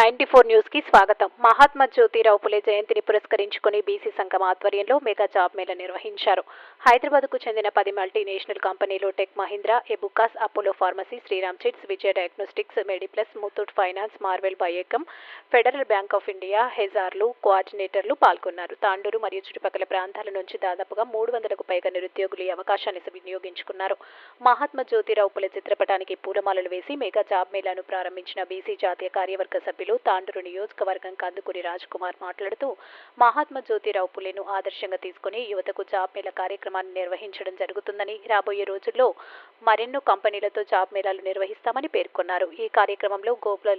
Ninety four న్యూస్కి స్వాగతం. మహాత్మా జ్యోతిరావు పులే జయంతిని పురస్కరించుకుని బీసీ సంఘం ఆధ్వర్యంలో మెగా జాబ్ మేళ నిర్వహించారు. హైదరాబాద్కు చెందిన పది మల్టీనేషనల్ కంపెనీలు Tech Mahindra ఎబుకాస్ Apollo Pharmacy Shriram Chits Vijaya Diagnostics Medplus Muthoot Finance Marvell Biocon Federal Bank of India హెజార్లు కోఆర్డినేటర్లు పాల్గొన్నారు. తాండూరు మరియు చుట్టుపక్కల ప్రాంతాల నుంచి దాదాపుగా మూడు వందలకు పైగా నిరుద్యోగులు ఈ అవకాశాన్ని వినియోగించుకున్నారు మహాత్మా జ్యోతిరావు పులే చిత్రపటానికి పూలమాలలు వేసి మెగా జాబ్ మేళాను ప్రారంభించిన బీసీ జాతీయ కార్యవర్గ సభ్యులు తాండూరు నియోజకవర్గం కందుకూరి కుమార్ మాట్లాడుతూ మహాత్మా జ్యోతిరావు పులేను ఆదర్శంగా తీసుకుని యువతకు జాబ్ మేళ కార్యక్రమాన్ని నిర్వహించడం జరుగుతుందని రాబోయే రోజుల్లో మరెన్నో కంపెనీలతో జాబ్ మేళాలు నిర్వహిస్తామని పేర్కొన్నారు. ఈ కార్యక్రమంలో గోపుల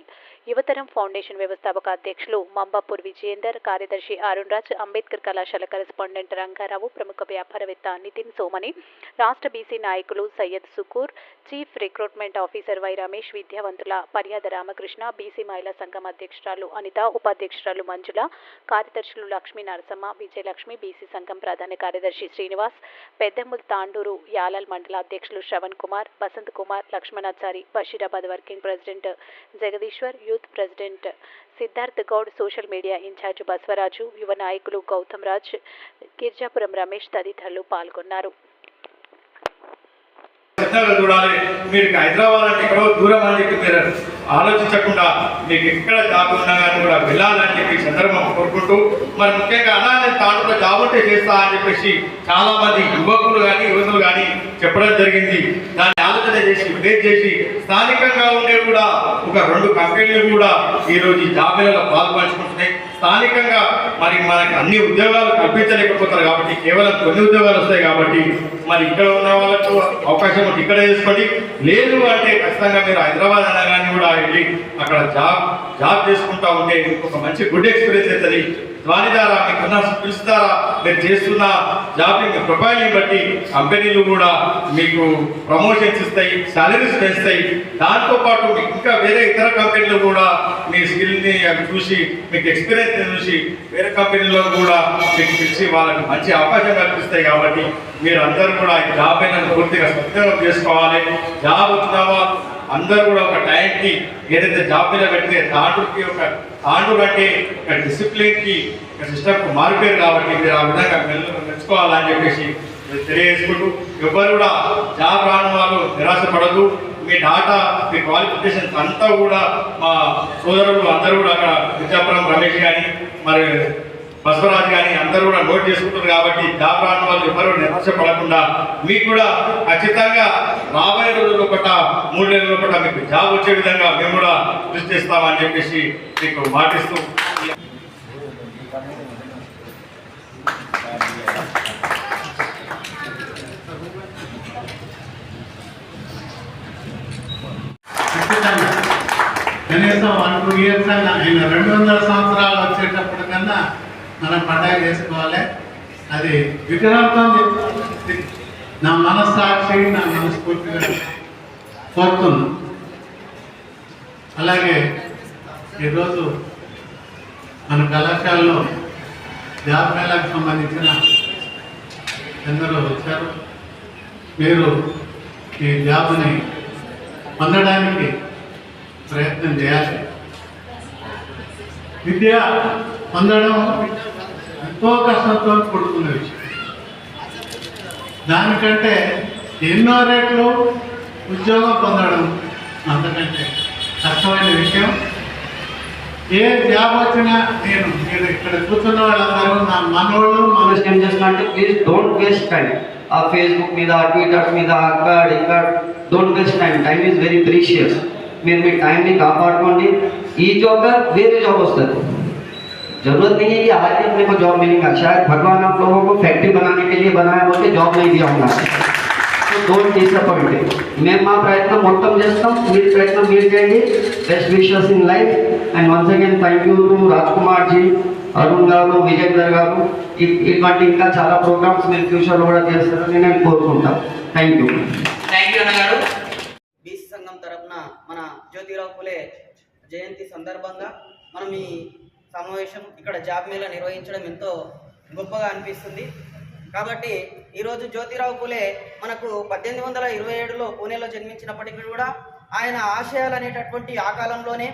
యువతరం ఫౌండేషన్ వ్యవస్థాపక అధ్యక్షులు మంబాపూర్ విజయేందర్ కార్యదర్శి అరుణ్ రాజ్ అంబేద్కర్ కళాశాల కరెస్పాండెంట్ రంగారావు ప్రముఖ వ్యాపారవేత్త నితిన్ సోమని రాష్ట్ర బీసీ నాయకులు Syed Shukoor chief recruitment officer Y Ramesh విద్యావంతుల పర్యాద రామకృష్ణ బీసీ మహిళా సంఘం అధ్యక్షురాలు అనిత ఉపాధ్యక్షురాలు మంజుల కార్యదర్శులు లక్ష్మీ నరసమ్మ విజయలక్ష్మి బీసీ సంఘం ప్రధాన కార్యదర్శి శ్రీనివాస్ పెద్దెమ్ముల్ తాండూరు యాలల్ మండల అధ్యక్షులు Shravan Kumar Vasant Kumar Lakshmanachari Basheerabad working president Jagadishwar youth president Siddharth Goud social media incharge Basavaraju యువ నాయకులు గౌతమ్ రాజ్ గిర్జాపురం రమేష్ తదితరులు పాల్గొన్నారు. చూడాలి. మీరు హైదరాబాద్ అంటే ఎక్కడో దూరం అని చెప్పి మీరు ఆలోచించకుండా మీకు ఎక్కడ జాబ్ ఉన్నా కానీ కూడా వెళ్ళాలని చెప్పి సందర్భం కోరుకుంటూ మరి ముఖ్యంగా అలా నేను తాను జాబ్ ఉంటే చేస్తా అని చెప్పేసి చాలా మంది యువకులు కానీ యువతులు కానీ చెప్పడం జరిగింది. దాన్ని ఆలోచన చేసి ఉద్దేశం చేసి స్థానికంగా ఉండే కూడా ఒక రెండు కంపెనీలు కూడా ఈరోజు ఈ జాబీలలో పాల్పంచుకుంటున్నాయి. స్థానికంగా మరి మనకి అన్ని ఉద్యోగాలు కల్పించలేకపోతారు కాబట్టి కేవలం కొన్ని ఉద్యోగాలు వస్తాయి కాబట్టి మరి ఇక్కడ ఉన్న వాళ్ళకు అవకాశం ఉంటే ఇక్కడ చేసుకోండి. లేదు అంటే ఖచ్చితంగా మీరు హైదరాబాద్ అనగానే కూడా వెళ్ళి అక్కడ జాబ్ జాబ్ చేసుకుంటా ఉంటే ఒక మంచి గుడ్ ఎక్స్పీరియన్స్ అవుతుంది. దాని ద్వారా మీకున్న స్కిల్స్ ద్వారా మీరు చేస్తున్న జాబ్ ప్రొఫైల్ని బట్టి కంపెనీలు కూడా మీకు ప్రమోషన్స్ ఇస్తాయి సాలరీస్ పెంచుతాయి. దాంతోపాటు మీకు ఇంకా వేరే ఇతర కంపెనీలు కూడా మీ స్కిల్ని అవి చూసి మీకు ఎక్స్పీరియన్స్ చూసి వేరే కంపెనీలో కూడా మీకు పిలిచి వాళ్ళకి మంచి అవకాశం కల్పిస్తాయి కాబట్టి మీరు అందరూ కూడా ఈ జాబ్ అయినందుకు పూర్తిగా సద్వినియోగం చేసుకోవాలి. జాబ్ వచ్చినావా అందరూ కూడా ఒక టైంకి ఏదైతే జాబ్ మీద పెడితే తాండూరుకి ఒక తాండూరు అంటే ఒక డిసిప్లిన్కి ఒక సిస్టమ్కి మారిపోయారు కాబట్టి మీరు ఆ విధంగా మెచ్చుకోవాలని చెప్పేసి తెలియజేసుకుంటూ ఎవరు కూడా జాబ్ రాని వాళ్ళు నిరాశపడదు మీ డాటా మీ క్వాలిఫికేషన్స్ అంతా కూడా మా సోదరులు అందరూ కూడా అక్కడ విద్యాపురం రమేష్ కానీ మరి బసవరాజు కానీ అందరూ కూడా నోట్ చేసుకుంటారు కాబట్టి జాబ్ రాని వాళ్ళు ఎవరు నిరాశపడకుండా మీకు కూడా ఖచ్చితంగా రాబోయే రోజుల్లో పట్ల మూడు నెలల ఒకట మీకు జాబ్ వచ్చే విధంగా మేము కూడా కృషి చేస్తామని చెప్పేసి మీకు మాటిస్తూ ఖచ్చితంగా కనీసం వన్ టూ ఇయర్స్ అన్నా ఆయన రెండు వందల సంవత్సరాలు వచ్చేటప్పుడు కన్నా మనం పండగ చేసుకోవాలి అది విగ్రహంతో చెప్తుంది. నా మనస్సాక్షి నా మనస్ఫూర్తిగా కోరుతున్నా. అలాగే ఈరోజు మన కళాశాలలో జాబ్ సంబంధించిన ఎందరో వచ్చారు. మీరు ఈ జాబ్ని పొందడానికి ప్రయత్నం చేయాలి. విద్య పొందడం ఎంతో కష్టంతో కొడుకున్న విషయం. దానికంటే ఎన్నో రేట్లు ఉద్యోగం పొందడం అంతకంటే కష్టమైన విషయం. ఏ జాబ్ వచ్చినా నేను మీరు ఇక్కడ కూర్చున్న వాళ్ళందరూ నా మనోళ్ళు మన ఏం చేస్తున్నా ప్లీజ్ డోంట్ వేస్ట్ టైం ఆ ఫేస్బుక్ మీద ట్విట్టర్ మీద అక్కడ ఇక్కడ don't waste time time is very precious మీరు మీ టైంని కాపాడుకోండి ఈ జాబ్ का వేరే జాబ్ వస్తుంది जरूरत नहीं है कि आज ही अपने को जॉब मिलेगा शायद भगवान आप लोगों को फैक्ट्री बनाने के लिए बनाया बोल के जॉब नहीं दिया होगा సో డోంట్ డిసప్పాయింట్ మేము మా ప్రయత్నం మొత్తం చేస్తాం మీరు ప్రయత్నం మీరు చేయండి best wishes in life and once again thank you to Raj Kumar ji Arun గారు విజేందర్ గారు ఇ- ఇటువంటి ఇంకా చాలా ప్రోగ్రామ్స్ మీరు ఫ్యూచర్లో కూడా చేస్తారని నేను కోరుకుంటాను థ్యాంక్ యూ థ్యాంక్ యూ అన్నగారు బీసీ సంఘం తరపున మన జ్యోతిరావు పులే జయంతి సందర్భంగా మనం ఈ సమావేశం ఇక్కడ జాబ్ మేళా నిర్వహించడం ఎంతో గొప్పగా అనిపిస్తుంది. కాబట్టి ఈరోజు జ్యోతిరావు పులే మనకు పద్దెనిమిది వందల ఇరవై ఏడులో పూణేలో జన్మించినప్పటికీ కూడా ఆయన ఆశయాలు అనేటటువంటి ఆ కాలంలోనే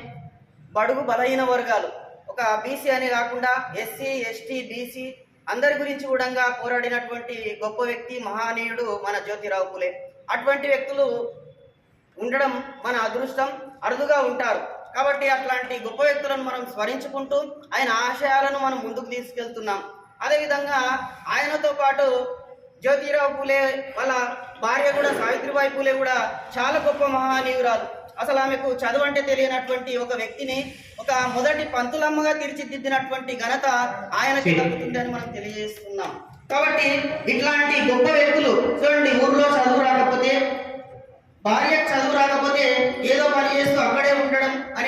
బడుగు బలహీన వర్గాలు. ఒక బీసీ అనే కాకుండా ఎస్సీ ఎస్టీ బీసీ అందరి గురించి కూడా పోరాడినటువంటి గొప్ప వ్యక్తి మహానీయుడు మన జ్యోతిరావు పులే. అటువంటి వ్యక్తులు ఉండడం మన అదృష్టం అరుదుగా ఉంటారు. కాబట్టి అట్లాంటి గొప్ప వ్యక్తులను మనం స్మరించుకుంటూ ఆయన ఆశయాలను మనం ముందుకు తీసుకెళ్తున్నాం. అదేవిధంగా ఆయనతో పాటు జ్యోతిరావు పూలే వాళ్ళ భార్య కూడా సావిత్రిబాయి పూలే కూడా చాలా గొప్ప మహానీయురాలు. అసలు ఆమెకు చదువు అంటే తెలియనటువంటి ఒక వ్యక్తిని ఒక మొదటి పంతులమ్మగా తీర్చిదిద్దినటువంటి ఘనత ఆయనకి అని మనం తెలియజేస్తున్నాం. కాబట్టి ఇట్లాంటి గొప్ప వ్యక్తులు చూడండి ఊర్లో చదువు రాకపోతే భార్య చదువు రాకపోతే ఏదో పని చేస్తూ అక్కడే ఉండడం అని